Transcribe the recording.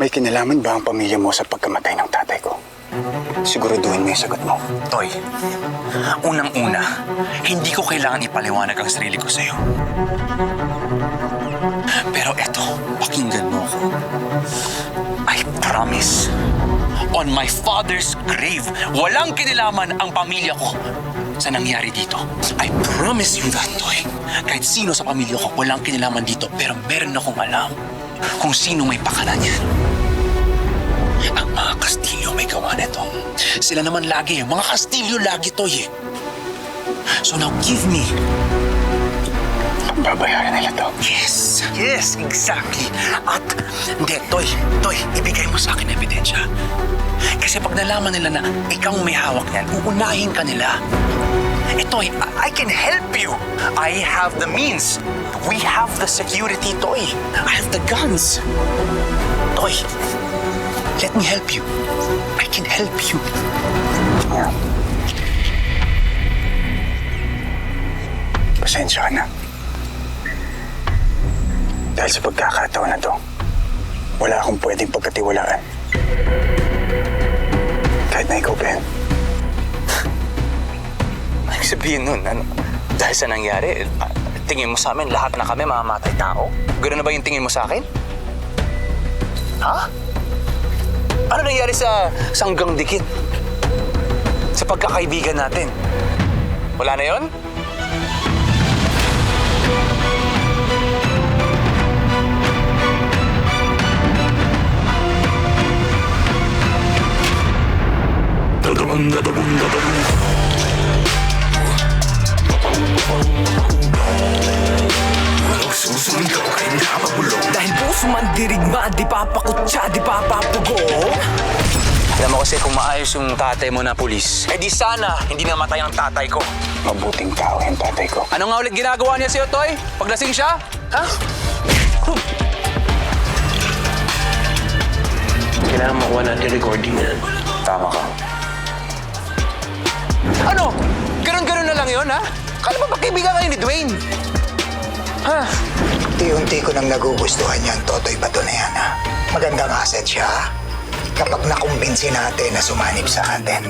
May kinalaman ba ang pamilya mo sa pagkamatay ng tatay ko? Siguraduhin mo yung sagot mo. Toy, unang-una, hindi ko kailangan ipaliwanag ang sarili ko sa'yo. Pero eto, pakinggan mo ako. I promise, on my father's grave, walang kinilaman ang pamilya ko sa nangyari dito. I promise you that, Toy. Kahit sino sa pamilya ko, walang kinilaman dito, pero meron akong alam kung sino may pakanan yan. Sila naman lagi, mga Kastilyo lagi, Toy. eh. So now give me Babayaran nila to. Yes, yes, exactly. At, hindi, Toy, Toy, ibigay mo sa akin ebidensya. Kasi pag nalaman nila na ikaw may hawak niyan, uunahin ka nila. Eh, Toy, I, I can help you. I have the means. We have the security, Toy. I have the guns. Toy, let me help you. Can help you. Pasensya ka na. Dahil sa pagkakataon na to, wala akong pwedeng pagkatiwalaan. Kahit na ikaw, Ben. Ibig sabihin nun, ano, dahil sa nangyari, ah, tingin mo sa amin, lahat na kami mamamatay tao? Gano'n na ba yung tingin mo sa akin? Ha? Ano nangyari sa sanggang dikit? Sa pagkakaibigan natin? Wala na yon? Dahil puso man dirigma, di papakutsa, di papapugo Alam mo kasi kung maayos yung tatay mo na pulis, eh di sana hindi namatay ang tatay ko. Mabuting tao yung tatay ko. Ano nga ulit ginagawa niya sa'yo, Toy? Paglasing siya? Ha? Kailangan makuha natin recording yan. Tama ka. Ano? Ganun-ganun na lang yon ha? Kala ba pagkaibigan kayo ni Dwayne? Ha? Unti-unti ko nang nagugustuhan yung Totoy Bato na? Magandang asset siya, ha? Kapag nakumbinsi natin na sumanib sa atin.